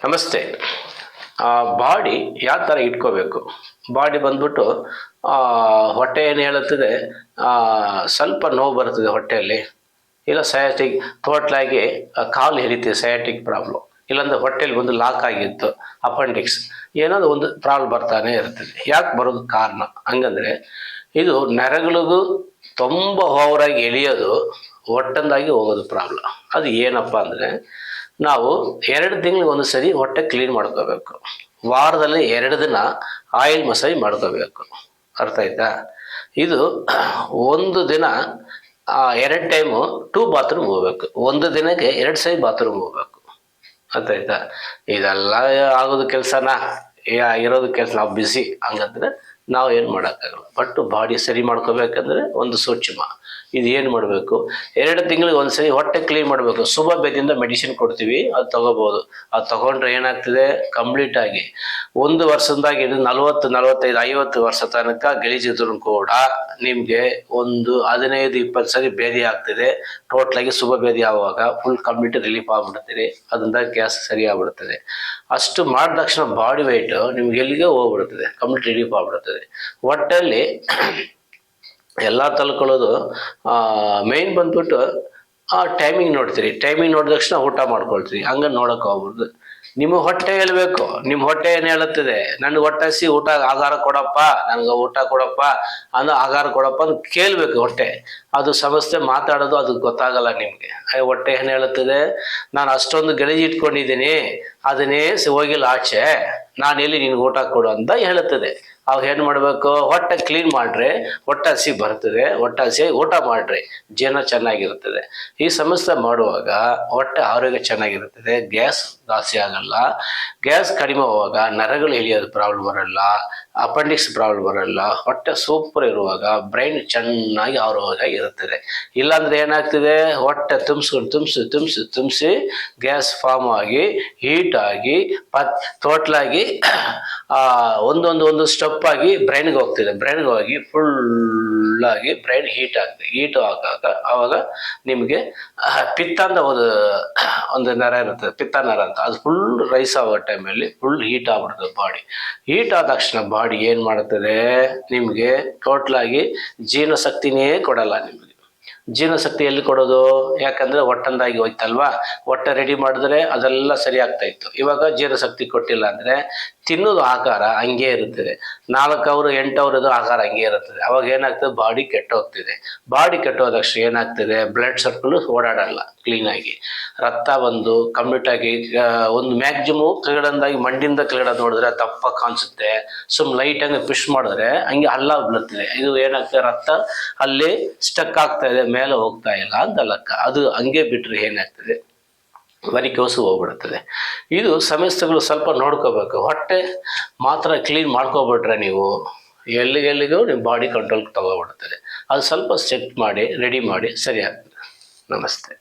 ನಮಸ್ತೆ. ಬಾಡಿ ಯಾವ ಥರ ಇಟ್ಕೋಬೇಕು? ಬಾಡಿ ಬಂದ್ಬಿಟ್ಟು ಆ, ಹೊಟ್ಟೆ ಏನು ಹೇಳುತ್ತದೆ? ಆ, ಸ್ವಲ್ಪ ನೋವು ಬರ್ತದೆ ಹೊಟ್ಟೆಯಲ್ಲಿ. ಇಲ್ಲ ಸಯಾಟಿಕ್ ಟೋಟ್ಲಾಗಿ ಕಾಲು ಹಿಡಿತೀವಿ ಸಯಾಟಿಕ್ ಪ್ರಾಬ್ಲಮ್ ಇಲ್ಲಾಂದ್ರೆ ಹೊಟ್ಟೆಲಿ ಒಂದು ಲಾಕ್ ಆಗಿತ್ತು ಅಪೆಂಡಿಕ್ಸ್ ಏನಾದ್ರು ಒಂದು ಪ್ರಾಬ್ಲಮ್ ಬರ್ತಾನೆ ಇರ್ತದೆ. ಯಾಕೆ ಬರೋದು ಕಾರಣ? ಹಂಗಂದ್ರೆ ಇದು ನರಗಳಿಗೂ ತುಂಬ ಓವರಾಗಿ ಎಳೆಯೋದು ಹೊಟ್ಟಂದಾಗಿ ಹೋಗೋದು ಪ್ರಾಬ್ಲಮ್ ಅದು ಏನಪ್ಪ ಅಂದರೆ ನಾವು ಎರಡು ತಿಂಗಳಿಗೆ ಒಂದು ಸರಿ ಹೊಟ್ಟೆ ಕ್ಲೀನ್ ಮಾಡ್ಕೋಬೇಕು. ವಾರದಲ್ಲಿ ಎರಡು ದಿನ ಆಯಿಲ್ ಮಸಾಜ್ ಮಾಡ್ಕೋಬೇಕು. ಅರ್ಥ ಆಯ್ತಾ? ಇದು ಒಂದು ದಿನ ಎರಡು ಟೈಮು ಟೂ ಬಾತ್ರೂಮ್ ಹೋಗ್ಬೇಕು. ಒಂದು ದಿನಕ್ಕೆ ಎರಡು ಸರಿ ಬಾತ್ರೂಮ್ ಹೋಗ್ಬೇಕು. ಅರ್ಥ ಆಯ್ತಾ? ಇದೆಲ್ಲ ಆಗೋದು ಕೆಲಸನ? ಇರೋದು ಕೆಲಸ, ನಾವು ಬಿಸಿ ಹಂಗಂದ್ರೆ ನಾವು ಏನು ಮಾಡೋಕ್ಕಾಗಲ್ಲ. ಬಟ್ ಬಾಡಿ ಸರಿ ಮಾಡ್ಕೋಬೇಕಂದ್ರೆ ಒಂದು ಸೂಕ್ಷ್ಮ. ಇದು ಏನು ಮಾಡಬೇಕು? ಎರಡು ತಿಂಗಳಿಗೆ ಒಂದ್ಸರಿ ಹೊಟ್ಟೆ ಕ್ಲೀನ್ ಮಾಡಬೇಕು. ಸುಬ ಬೆದಿಂದ ಮೆಡಿಸಿನ್ ಕೊಡ್ತೀವಿ, ಅದು ತಗೋಬೋದು. ಅದು ತಗೊಂಡ್ರೆ ಏನಾಗ್ತದೆ? ಕಂಪ್ಲೀಟ್ ಆಗಿ. ಒಂದು ವರ್ಷದಾಗಿ ಇದು ನಲವತ್ತು, ನಲವತ್ತೈದು, ಐವತ್ತು ವರ್ಷ ತನಕ ಗಲೀಜಿದ್ರು ಕೂಡ ನಿಮಗೆ ಒಂದು ಹದಿನೈದು, ಇಪ್ಪತ್ತು ಸರಿ ಭೇದಿ ಆಗ್ತದೆ. ಟೋಟ್ಲಾಗಿ ಶುಭ ಭೇದಿ ಆಗುವಾಗ ಫುಲ್ ಕಂಪ್ಲೀಟ್ ರಿಲೀಫ್ ಆಗ್ಬಿಡ್ತೀರಿ. ಅದರಿಂದ ಗ್ಯಾಸ್ ಸರಿ ಆಗ್ಬಿಡ್ತದೆ. ಅಷ್ಟು ಮಾಡಿದ ತಕ್ಷಣ ಬಾಡಿ ವೆಯ್ಟು ನಿಮ್ಗೆ ಎಲ್ಲಿಗೆ ಹೋಗ್ಬಿಡ್ತದೆ. ಕಂಪ್ಲೀಟ್ ರಿಲೀಫ್ ಆಗ್ಬಿಡ್ತದೆ. ಒಟ್ಟಲ್ಲಿ ಎಲ್ಲ ತಲ್ಕೊಳ್ಳೋದು ಮೇಯ್ನ್ ಬಂದ್ಬಿಟ್ಟು, ಆ ಟೈಮಿಂಗ್ ನೋಡ್ತೀರಿ. ಟೈಮಿಂಗ್ ನೋಡಿದ ತಕ್ಷಣ ಊಟ ಮಾಡ್ಕೊಳ್ತೀರಿ. ಹಂಗ ನೋಡಕ್ ಹೋಗ್ಬಿಡ್ದು ನಿಮ್ಮ ಹೊಟ್ಟೆ ಹೇಳ್ಬೇಕು. ನಿಮ್ಮ ಹೊಟ್ಟೆ ಏನು ಹೇಳುತ್ತದೆ? ನನಗೆ ಹೊಟ್ಟೆಸಿ ಊಟ ಆಹಾರ ಕೊಡಪ್ಪ, ನನಗೆ ಊಟ ಕೊಡಪ್ಪ ಅನ್ನೋ ಆಹಾರ ಕೊಡಪ್ಪ ಅಂತ ಕೇಳ್ಬೇಕು ಹೊಟ್ಟೆ. ಅದು ಸಮಸ್ಯೆ ಮಾತಾಡೋದು ಅದು ಗೊತ್ತಾಗಲ್ಲ ನಿಮ್ಗೆ. ಹೊಟ್ಟೆ ಏನು ಹೇಳುತ್ತದೆ? ನಾನು ಅಷ್ಟೊಂದು ಗೆಳೆಜಿ ಇಟ್ಕೊಂಡಿದ್ದೀನಿ. ಅದನ್ನೇ ಹೋಗಿಲ್ಲ ಆಚೆ. ನಾನು ಎಲ್ಲಿ ನಿನ್ಗೆ ಊಟ ಕೊಡು ಅಂತ ಹೇಳುತ್ತದೆ. ಅವಾಗ ಏನು ಮಾಡಬೇಕು? ಹೊಟ್ಟೆ ಕ್ಲೀನ್ ಮಾಡಿರಿ, ಹೊಟ್ಟೆ ಹಸಿ ಬರ್ತದೆ, ಹೊಟ್ಟೆ ಹಸಿ ಊಟ ಮಾಡಿರಿ, ಜೀರ್ಣ ಚೆನ್ನಾಗಿರುತ್ತದೆ ಈ ಸಮಸ್ಯೆ ಮಾಡುವಾಗ ಹೊಟ್ಟೆ ಆರೋಗ್ಯ ಚೆನ್ನಾಗಿರ್ತದೆ, ಗ್ಯಾಸ್ ಜಾಸ್ತಿ ಆಗಲ್ಲ. ಗ್ಯಾಸ್ ಕಡಿಮೆ ಹೋಗುವಾಗ ನರಗಳು ಇಳಿಯೋದು ಪ್ರಾಬ್ಲಮ್ ಬರಲ್ಲ ಅಪೆಂಡಿಕ್ಸ್ ಪ್ರಾಬ್ಲಮ್ ಬರಲ್ಲ, ಹೊಟ್ಟೆ ಸೂಪರ್ ಇರುವಾಗ ಬ್ರೈನ್ ಚೆನ್ನಾಗಿ ಆರೋಗ್ಯ ಇರುತ್ತದೆ. ಇಲ್ಲಾಂದ್ರೆ ಏನಾಗ್ತದೆ? ಹೊಟ್ಟೆ ತುಂಬಿಸ್ಕೊಂಡು ತುಂಬಿಸಿ ತುಂಬಿಸಿ ತುಂಬಿಸಿ ಗ್ಯಾಸ್ ಫಾರ್ಮ್ ಆಗಿ ಹೀಟ್ ಆಗಿ, ಪತ್ ಟೋಟ್ಲಾಗಿ ಒಂದೊಂದು ಒಂದು ಸ್ಟೆಪ್ ಆಗಿ ಬ್ರೈನ್ಗೆ ಹೋಗ್ತಿದೆ. ಬ್ರೈನ್ಗೆ ಹೋಗಿ ಫುಲ್ ಆಗಿ ಬ್ರೈನ್ ಹೀಟ್ ಆಗ್ತದೆ. ಹೀಟ್ ಆಗಾಗ ಆವಾಗ ನಿಮಗೆ ಪಿತ್ತ ಅಂತ ಒಂದು ಒಂದು ನರ ಇರುತ್ತೆ. ಪಿತ್ತ ನರ ಅಂತ. ಅದು ಫುಲ್ ರೈಸ್ ಆಗೋ ಟೈಮಲ್ಲಿ ಫುಲ್ ಹೀಟ್ ಆಗ್ಬಿಡ್ತದೆ ಬಾಡಿ ಹೀಟ್ ಆದ ತಕ್ಷಣ ಬಾಡಿ ಏನು ಮಾಡ್ತದೆ? ನಿಮಗೆ ಟೋಟ್ಲಾಗಿ ಜೀರ್ಣಶಕ್ತಿನೇ ಕೊಡಲ್ಲ ನಿಮಗೆ. ಜೀರ್ಣಶಕ್ತಿ ಎಲ್ಲಿ ಕೊಡೋದು, ಯಾಕಂದ್ರೆ ಹೊಟ್ಟಂದಾಗಿ ಹೋಯ್ತಲ್ವಾ? ಹೊಟ್ಟೆ ರೆಡಿ ಮಾಡಿದ್ರೆ ಅದೆಲ್ಲ ಸರಿ ಆಗ್ತಾ ಇತ್ತು. ಇವಾಗ ಜೀರ್ಣಶಕ್ತಿ ಕೊಟ್ಟಿಲ್ಲ ಅಂದ್ರೆ ತಿನ್ನೋದು ಆಕಾರ ಹಂಗೆ ಇರುತ್ತದೆ. ನಾಲ್ಕು ಅವರು ಎಂಟು ಅವರದು ಆಕಾರ ಹಂಗೆ ಇರುತ್ತದೆ. ಅವಾಗ ಏನಾಗ್ತದೆ? ಬಾಡಿ ಕೆಟ್ಟೋಗ್ತಿದೆ. ಬಾಡಿ ಕೆಟ್ಟೋದಕ್ಷ ಏನಾಗ್ತದೆ? ಬ್ಲಡ್ ಸರ್ಕಲ್ ಓಡಾಡಲ್ಲ ಕ್ಲೀನಾಗಿ ರಕ್ತ ಬಂದು ಕಂಪ್ಲೀಟ್ ಆಗಿ ಒಂದು ಮ್ಯಾಕ್ಸಿಮಮ್ ಕೆಳಗಡೆಂದಾಗಿ ಮಂಡಿಂದ ಕೆಳಗಡೆ ನೋಡಿದ್ರೆ ದಪ್ಪ ಕಾಣಿಸುತ್ತೆ. ಸುಮ್ ಲೈಟ್ ಹಂಗೆ ಪುಷ್ ಮಾಡಿದ್ರೆ ಹಂಗೆ ಹಲ್ಲ ಬೀಳುತ್ತದೆ ಇದು ಏನಾಗ್ತದೆ? ರಕ್ತ ಅಲ್ಲಿ ಸ್ಟಕ್ ಆಗ್ತಾ ಇದೆ. ಮೇಲೆ ಹೋಗ್ತಾ ಇಲ್ಲ ಅಂತ ಲೆಕ್ಕ. ಅದು ಹಂಗೆ ಬಿಟ್ಟರೆ ಏನಾಗ್ತದೆ? ವರಿಕೋಸು ಹೋಗ್ಬಿಡುತ್ತದೆ. ಇದು ಸಮಸ್ಯೆಗಳು ಸ್ವಲ್ಪ ನೋಡ್ಕೋಬೇಕು. ಹೊಟ್ಟೆ ಮಾತ್ರ ಕ್ಲೀನ್ ಮಾಡ್ಕೊಬಿಟ್ರೆ ನೀವು ಎಲ್ಲಿಗೆಲ್ಲಿಗೂ ನಿಮ್ಮ ಬಾಡಿ ಕಂಟ್ರೋಲ್ ತಗೋಬಿಡ್ತದೆ ಅದು ಸ್ವಲ್ಪ ಚೆಕ್ ಮಾಡಿ, ರೆಡಿ ಮಾಡಿ, ಸರಿ ಆಗ್ತದೆ. ನಮಸ್ತೆ.